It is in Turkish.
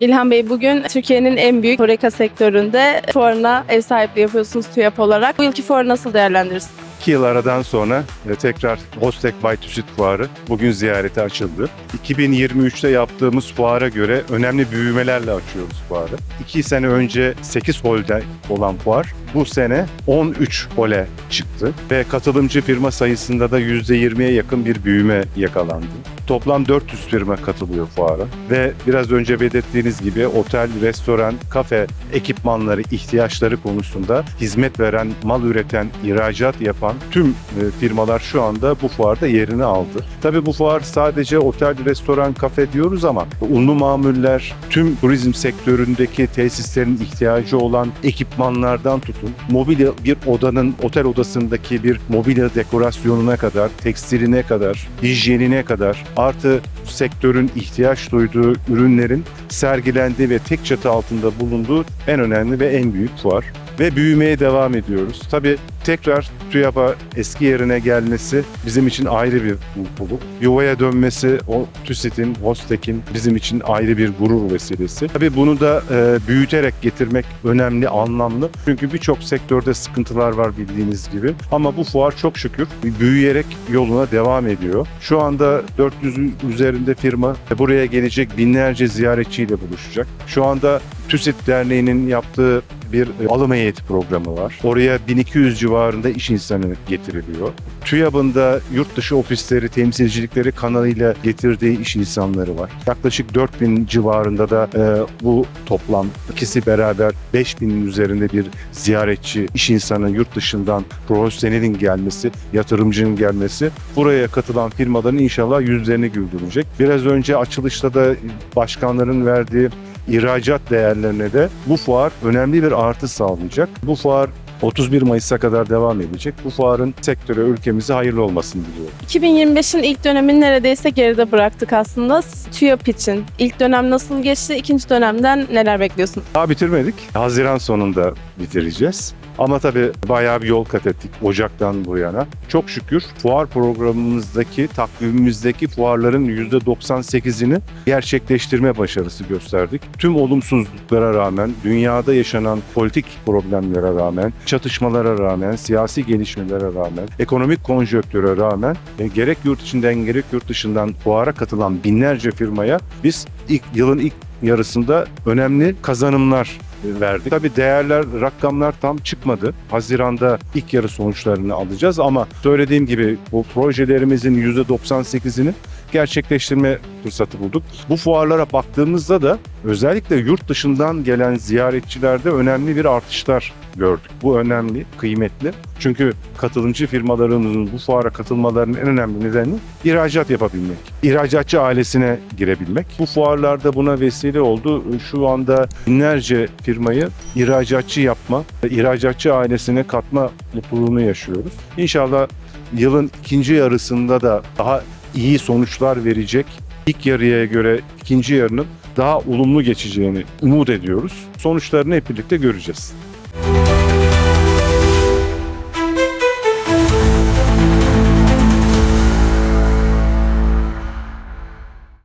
İlhan Bey bugün Türkiye'nin en büyük Horeca sektöründe fuarına ev sahipliği yapıyorsunuz TÜYAP olarak. Bu yılki fuarı nasıl değerlendirirsiniz? 2 yıl aradan sonra e, tekrar Hostek Bay TÜSİT Fuarı bugün ziyarete açıldı. 2023'te yaptığımız fuara göre önemli büyümelerle açıyoruz fuarı. 2 sene önce 8 holde olan fuar bu sene 13 hole çıktı ve katılımcı firma sayısında da %20'ye yakın bir büyüme yakalandı. Toplam 400 firma katılıyor fuara ve biraz önce belirttiğiniz gibi otel, restoran, kafe ekipmanları ihtiyaçları konusunda hizmet veren, mal üreten, ihracat yapan tüm e, firmalar şu anda bu fuarda yerini aldı. Tabii bu fuar sadece otel, restoran, kafe diyoruz ama unlu mamuller, tüm turizm sektöründeki tesislerin ihtiyacı olan ekipmanlardan tutun, mobilya bir odanın otel odasındaki bir mobilya dekorasyonuna kadar, tekstiline kadar, hijyenine kadar artı sektörün ihtiyaç duyduğu ürünlerin sergilendiği ve tek çatı altında bulunduğu en önemli ve en büyük fuar. Ve büyümeye devam ediyoruz. Tabii tekrar TÜYAP'a eski yerine gelmesi bizim için ayrı bir mutluluk. Yuvaya dönmesi o TÜSİT'in, HOSTEK'in bizim için ayrı bir gurur vesilesi. Tabii bunu da e, büyüterek getirmek önemli, anlamlı. Çünkü birçok sektörde sıkıntılar var bildiğiniz gibi. Ama bu fuar çok şükür büyüyerek yoluna devam ediyor. Şu anda 400'ün üzerinde firma buraya gelecek binlerce ziyaretçiyle buluşacak. Şu anda TÜSİT Derneği'nin yaptığı bir e, alım heyeti programı var. Oraya 1200 civarında iş insanı getiriliyor. TÜYAB'ın da yurt dışı ofisleri, temsilcilikleri kanalıyla getirdiği iş insanları var. Yaklaşık 4000 civarında da e, bu toplam ikisi beraber 5000'in üzerinde bir ziyaretçi, iş insanı yurt dışından profesyonelin gelmesi, yatırımcının gelmesi buraya katılan firmaların inşallah yüzlerini güldürecek. Biraz önce açılışta da başkanların verdiği ihracat değerlerine de bu fuar önemli bir artı sağlayacak. Bu fuar 31 Mayıs'a kadar devam edecek. Bu fuarın sektöre, ülkemize hayırlı olmasını diliyorum. 2025'in ilk dönemini neredeyse geride bıraktık aslında TÜYAP için. İlk dönem nasıl geçti? İkinci dönemden neler bekliyorsunuz? Daha bitirmedik. Haziran sonunda bitireceğiz. Ama tabii bayağı bir yol kat ettik Ocak'tan bu yana. Çok şükür fuar programımızdaki, takvimimizdeki fuarların %98'ini gerçekleştirme başarısı gösterdik. Tüm olumsuzluklara rağmen, dünyada yaşanan politik problemlere rağmen, çatışmalara rağmen, siyasi gelişmelere rağmen, ekonomik konjöktüre rağmen e, gerek yurt içinden gerek yurt dışından fuara katılan binlerce firmaya biz ilk yılın ilk yarısında önemli kazanımlar verdik. Tabii değerler, rakamlar tam çıkmadı. Haziranda ilk yarı sonuçlarını alacağız ama söylediğim gibi bu projelerimizin %98'ini gerçekleştirme fırsatı bulduk. Bu fuarlara baktığımızda da özellikle yurt dışından gelen ziyaretçilerde önemli bir artışlar gördük. Bu önemli, kıymetli. Çünkü katılımcı firmalarımızın bu fuara katılmalarının en önemli nedeni ihracat yapabilmek. İhracatçı ailesine girebilmek. Bu fuarlarda buna vesile oldu. Şu anda binlerce firmayı ihracatçı yapma, ihracatçı ailesine katma mutluluğunu yaşıyoruz. İnşallah yılın ikinci yarısında da daha iyi sonuçlar verecek. İlk yarıya göre ikinci yarının daha olumlu geçeceğini umut ediyoruz. Sonuçlarını hep birlikte göreceğiz.